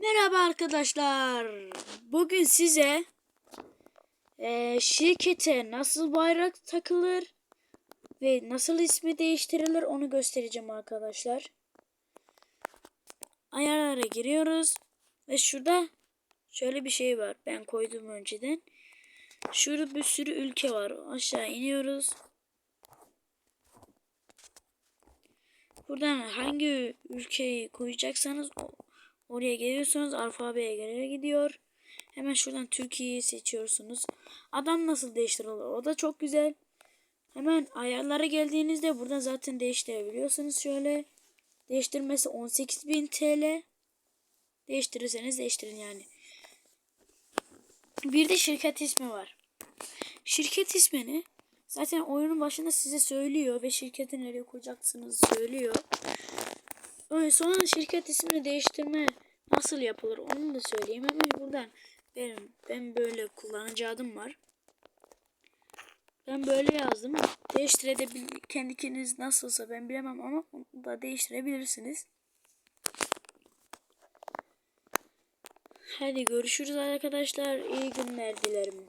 Merhaba arkadaşlar. Bugün size eee, şirkete nasıl bayrak takılır ve nasıl ismi değiştirilir onu göstereceğim arkadaşlar. Ayarlara giriyoruz ve şurada şöyle bir şey var. Ben koydum önceden. Şurada bir sürü ülke var. Aşağı iniyoruz. Buradan hangi ülkeyi koyacaksanız oraya geliyorsunuz. Alfabeye göre gidiyor. Hemen şuradan Türkiye'yi seçiyorsunuz. Adam nasıl değiştirilir? O da çok güzel. Hemen ayarlara geldiğinizde buradan zaten değiştirebiliyorsunuz. Şöyle değiştirmesi 18.000 TL. Değiştirirseniz değiştirin yani. Bir de şirket ismi var. Şirket ismini zaten oyunun başında size söylüyor ve şirketi nereye koyacaksınız söylüyor. Sonra şirket ismini değiştirme nasıl yapılır onu da söyleyeyim. Hemen buradan benim ben böyle kullanıcı adım var. Ben böyle yazdım. Değiştirebilir kendiniz nasılsa ben bilemem ama onu da değiştirebilirsiniz. Hadi görüşürüz arkadaşlar. İyi günler dilerim.